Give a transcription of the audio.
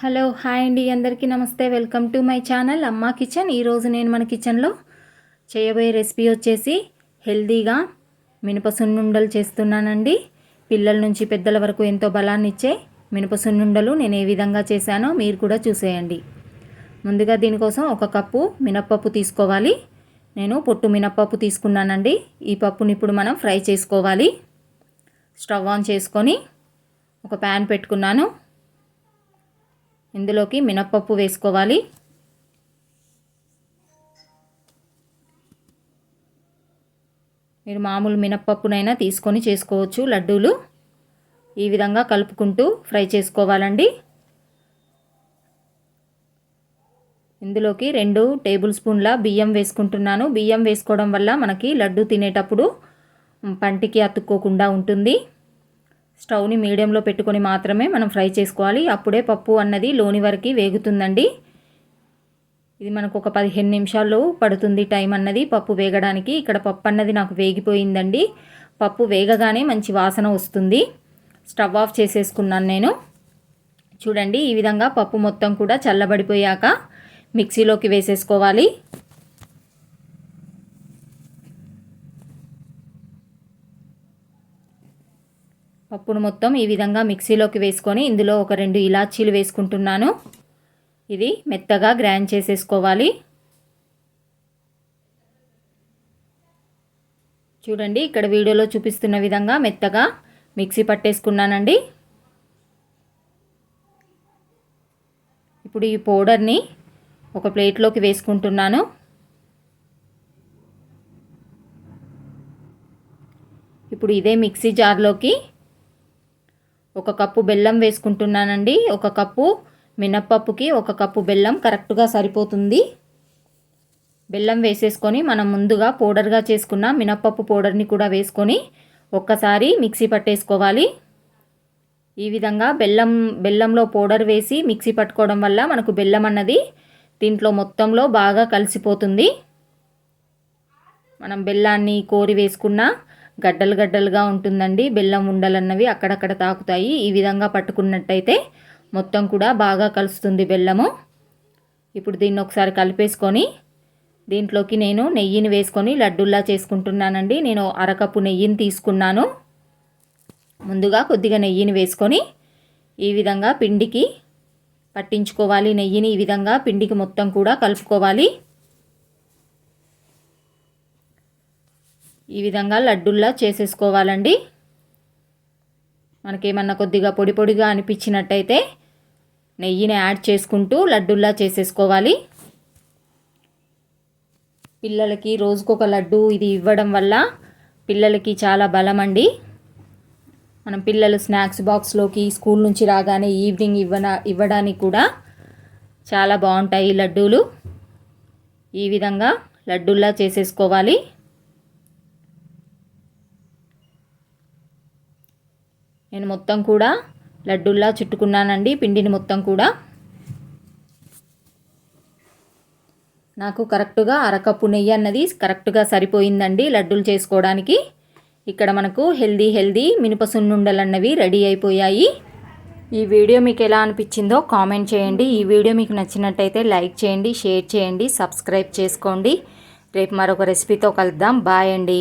Hello hi అండి. అందరికీ నమస్తే. Welcome to my channel Amma kitchen. ఈరోజు నేను మన కిచెన్లో చేయబోయే రెసిపీ వచ్చేసి హెల్దీగా మినప సున్నుండలు చేస్తున్నానండి. పిల్లల నుంచి పెద్దల వరకు ఎంతో బలాన్ని ఇచ్చే మినప సున్నుండలు నేను ఏ విధంగా చేశానో మీరు కూడా చూసేయండి. ముందుగా దీనికోసం ఒక కప్పు మినప్పప్పు తీసుకోవాలి. నేను పొట్టు మినప్పప్పు తీసుకున్నానండి. ఈ పప్పుని ఇప్పుడు మనం ఫ్రై చేసుకోవాలి. స్టవ్ ఆన్ చేసుకొని ఒక ప్యాన్ పెట్టుకున్నాను. ఇందులోకి మినప్పప్పు వేసుకోవాలి. మీరు మామూలు మినప్పప్పునైనా తీసుకొని చేసుకోవచ్చు లడ్డూలు. ఈ విధంగా కలుపుకుంటూ ఫ్రై చేసుకోవాలండి. ఇందులోకి రెండు టేబుల్ స్పూన్ల బియ్యం వేసుకుంటున్నాను. బియ్యం వేసుకోవడం వల్ల మనకి లడ్డు తినేటప్పుడు పంటికి అతుక్కోకుండా ఉంటుంది. స్టవ్ని మీడియంలో పెట్టుకొని మాత్రమే మనం ఫ్రై చేసుకోవాలి. అప్పుడే పప్పు అన్నది లోని వరకు వేగుతుందండి. ఇది మనకు ఒక పదిహేను నిమిషాల్లో పడుతుంది టైం అన్నది పప్పు వేగడానికి. ఇక్కడ పప్పు అన్నది నాకు వేగిపోయిందండి. పప్పు వేగగానే మంచి వాసన వస్తుంది. స్టవ్ ఆఫ్ చేసేసుకున్నాను నేను. చూడండి ఈ విధంగా పప్పు మొత్తం కూడా చల్లబడిపోయాక మిక్సీలోకి వేసేసుకోవాలి. పప్పును మొత్తం ఈ విధంగా మిక్సీలోకి వేసుకొని ఇందులో ఒక రెండు ఇలాచీలు వేసుకుంటున్నాను. ఇది మెత్తగా గ్రైండ్ చేసేసుకోవాలి. చూడండి ఇక్కడ వీడియోలో చూపిస్తున్న విధంగా మెత్తగా మిక్సీ పట్టేసుకున్నానండి. ఇప్పుడు ఈ పౌడర్ని ఒక ప్లేట్లోకి వేసుకుంటున్నాను. ఇప్పుడు ఇదే మిక్సీ జార్లోకి ఒక కప్పు బెల్లం వేసుకుంటున్నానండి. ఒక కప్పు మినప్పప్పుకి ఒక కప్పు బెల్లం కరెక్ట్గా సరిపోతుంది. బెల్లం వేసేసుకొని మనం ముందుగా పౌడర్గా చేసుకున్న మినప్పప్పు పౌడర్ని కూడా వేసుకొని ఒక్కసారి మిక్సీ పట్టేసుకోవాలి. ఈ విధంగా బెల్లం బెల్లంలో పౌడర్ వేసి మిక్సీ పట్టుకోవడం వల్ల మనకు బెల్లం అన్నది దీంట్లో మొత్తంలో బాగా కలిసిపోతుంది. మనం బెల్లాన్ని కోరి వేసుకున్న గడ్డలు గడ్డలుగా ఉంటుందండి. బెల్లం ఉండలన్నవి అక్కడక్కడ తాకుతాయి. ఈ విధంగా పట్టుకున్నట్టయితే మొత్తం కూడా బాగా కలుస్తుంది బెల్లము. ఇప్పుడు దీన్ని ఒకసారి కలిపేసుకొని దీంట్లోకి నేను నెయ్యిని వేసుకొని లడ్డుల్లా చేసుకుంటున్నానండి. నేను అరకప్పు నెయ్యిని తీసుకున్నాను. ముందుగా కొద్దిగా నెయ్యిని వేసుకొని ఈ విధంగా పిండికి పట్టించుకోవాలి. నెయ్యిని ఈ విధంగా పిండికి మొత్తం కూడా కలుపుకోవాలి. ఈ విధంగా లడ్డుల్లా చేసేసుకోవాలండి. మనకేమన్నా కొద్దిగా పొడి పొడిగా అనిపించినట్టయితే నెయ్యిని యాడ్ చేసుకుంటూ లడ్డుల్లా చేసేసుకోవాలి. పిల్లలకి రోజుకొక లడ్డు ఇది ఇవ్వడం వల్ల పిల్లలకి చాలా బలం అండి మనం పిల్లలు స్నాక్స్ బాక్స్లోకి స్కూల్ నుంచి రాగానే ఈవినింగ్ ఇవ్వన ఇవ్వడానికి కూడా చాలా బాగుంటాయి లడ్డూలు. ఈ విధంగా లడ్డూల్లా చేసేసుకోవాలి. నేను మొత్తం కూడా లడ్డూల్లా చుట్టుకున్నానండి పిండిని మొత్తం కూడా. నాకు కరెక్ట్గా అరకప్పు నెయ్యి అన్నది కరెక్ట్గా సరిపోయిందండి లడ్డూలు చేసుకోవడానికి. ఇక్కడ మనకు హెల్దీ హెల్దీ మినప సున్నుండలు అన్నవి రెడీ అయిపోయాయి. ఈ వీడియో మీకు ఎలా అనిపించిందో కామెంట్ చేయండి. ఈ వీడియో మీకు నచ్చినట్టయితే లైక్ చేయండి షేర్ చేయండి సబ్స్క్రైబ్ చేసుకోండి. రేపు మరొక రెసిపీతో కలుద్దాం. బాయ్ అండి.